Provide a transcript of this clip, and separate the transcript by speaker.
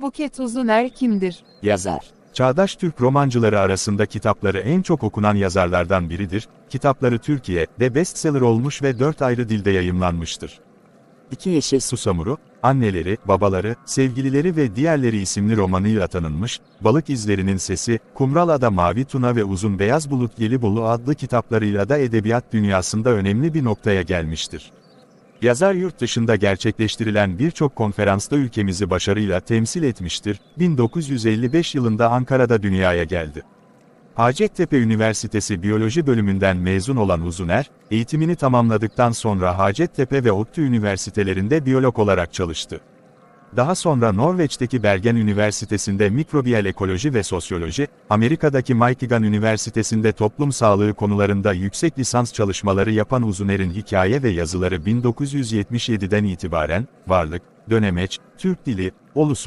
Speaker 1: Buket Uzuner kimdir?
Speaker 2: Yazar.
Speaker 3: Çağdaş Türk romancıları arasında kitapları en çok okunan yazarlardan biridir. Kitapları Türkiye'de bestseller olmuş ve dört ayrı dilde yayımlanmıştır.
Speaker 2: İki Yeşil Su.
Speaker 3: Susamuru, Anneleri, Babaları, Sevgilileri ve Diğerleri isimli romanıyla tanınmış, Balık İzlerinin Sesi, Kumralada Mavi Tuna ve Uzun Beyaz Bulut Gelibolu adlı kitaplarıyla da edebiyat dünyasında önemli bir noktaya gelmiştir. Yazar yurt dışında gerçekleştirilen birçok konferansta ülkemizi başarıyla temsil etmiştir. 1955 yılında Ankara'da dünyaya geldi. Hacettepe Üniversitesi Biyoloji bölümünden mezun olan Uzuner, eğitimini tamamladıktan sonra Hacettepe ve ODTÜ üniversitelerinde biyolog olarak çalıştı. Daha sonra Norveç'teki Bergen Üniversitesi'nde mikrobiyal ekoloji ve sosyoloji, Amerika'daki Michigan Üniversitesi'nde toplum sağlığı konularında yüksek lisans çalışmaları yapan Uzuner'in hikaye ve yazıları 1977'den itibaren, Varlık, Dönemeç, Türk Dili, Olusum,